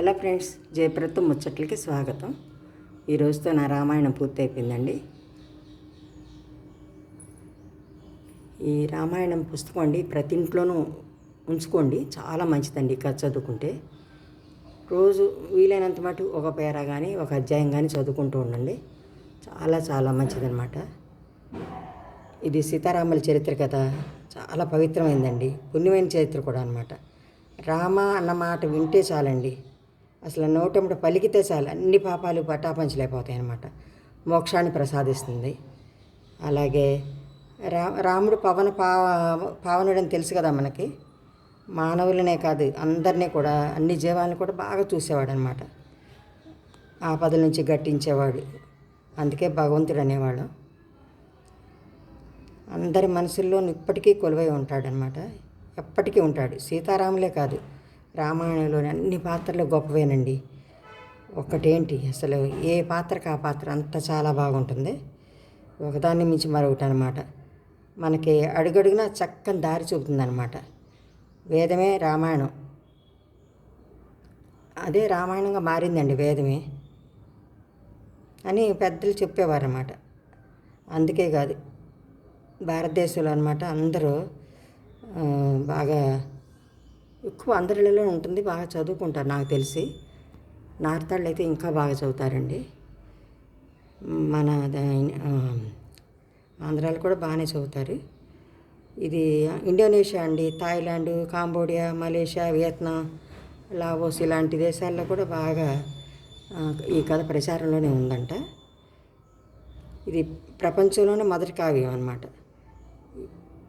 Hello friends జయప్రతం ముచ్చట్లకి స్వాగతం. ఈ రోజుతో నా రామాయణం పూర్తయిపోయిందండి. ఈ రామాయణం పుస్తకం అండి ప్రతి ఇంట్లోనూ ఉంచుకోండి చాలా మంచిదండి కథ చదువుకుంటే. రోజు వీలైనంత మటు ఒక పేర కానీ ఒక అధ్యాయం కానీ చదువుకుంటూ ఉండండి. చాలా చాలా మంచిదన్నమాట. ఇది సీతారాముల చరిత్ర కథ చాలా పవిత్రమైందండి పుణ్యమైన చరిత్ర కూడా అనమాట రామ అన్న మాట వింటే చాలండి. అసలు నోటముట పలికితే చాలు. అన్ని పాపాలు పటాపంచలైపోతాయి అన్నమాట మోక్షాన్ని ప్రసాదిస్తుంది. అలాగే రా రాముడు పవన పావ పావనుడని తెలుసు కదా మనకి. మానవులనే కాదు అందరినీ కూడా అన్ని జీవాలను కూడా బాగా చూసేవాడు అనమాట ఆపదల నుంచి గట్టించేవాడు. అందుకే భగవంతుడు అనేవాడు. అందరి మనసుల్లో ఇప్పటికీ కొలువై ఉంటాడనమాట ఎప్పటికీ ఉంటాడు. సీతారాములే కాదు. రామాయణంలోని అన్ని పాత్రలు గొప్పవేనండి. ఒకటేంటి? అసలు ఏ పాత్రకు ఆ పాత్ర అంత చాలా బాగుంటుంది? ఒకదాన్ని మించి మరొకటి అనమాట మనకి అడుగడుగునా చక్కని దారి చూపుతుందనమాట వేదమే రామాయణం. అదే రామాయణంగా మారిందండి వేదమే. అని పెద్దలు చెప్పేవారు అన్నమాట అందుకే కాదు. భారతదేశంలో అనమాట అందరూ బాగా ఎక్కువ అందరిలో ఉంటుంది బాగా చదువుకుంటారు నాకు తెలిసి. నార్తాళ్ళు అయితే ఇంకా బాగా చదువుతారండి. మన ద- ఆంధ్రాలో కూడా బాగానే చదువుతారు. ఇది ఇండోనేషియా అండి Thailand Cambodia Malaysia Vietnam Laos ఇలాంటి దేశాల్లో కూడా బాగా ఈ కథ ప్రచారంలోనే ఉందంట. ఇది ప్రపంచంలోనే మొదటి కావ్యం అన్నమాట.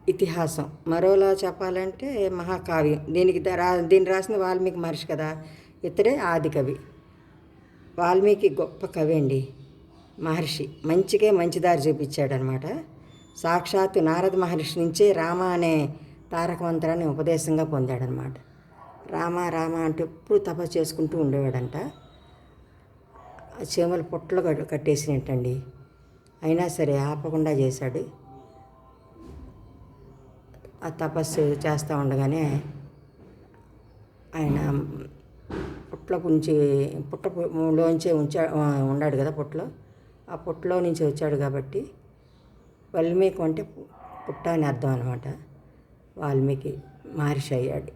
ఇతిహాసం. మరోలా చెప్పాలంటే మహాకావ్యం. దీనికి ద- రా దీన్ని రాసిన వాల్మీకి మహర్షి కదా? ఇతడే ఆది కవి. వాల్మీకి గొప్ప కవి అండి. మహర్షి. మంచికే మంచిదారి చూపించాడనమాట సాక్షాత్తు నారద మహర్షి నుంచే రామ అనే తారకమంత్రాన్ని ఉపదేశంగా పొందాడనమాట రామ రామ అంటూ ఎప్పుడు తప చేసుకుంటూ ఉండేవాడంట. చీమలు పుట్టలు కట్టేసినట్టండి. అయినా సరే ఆపకుండా చేశాడు. ఆ తపస్సు చేస్తూ ఉండగానే ఆయన పుట్ల నుంచి పుట్టలోంచే ఉంచా ఉన్నాడు కదా పుట్టలో ఆ పుట్టలో నుంచి వచ్చాడు కాబట్టి వాల్మీకి అంటే పుట్ట అని అర్థం అనమాట వాల్మీకి మహర్షి అయ్యాడు.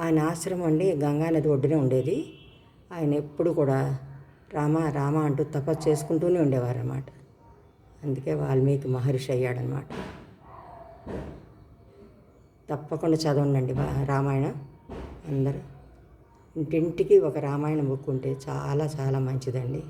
ఆయన ఆశ్రమం అండి గంగానది ఒడ్డునే ఉండేది. ఆయన ఎప్పుడు కూడా రామ రామ అంటూ తపస్సు చేసుకుంటూనే ఉండేవారు అన్నమాట అందుకే వాల్మీకి మహర్షి అయ్యాడనమాట తప్పకుండా చదవండి బా రామాయణం. అందరూ. ఇంటింటికి ఒక రామాయణ బుక్ ఉంటే చాలా చాలా మంచిదండి.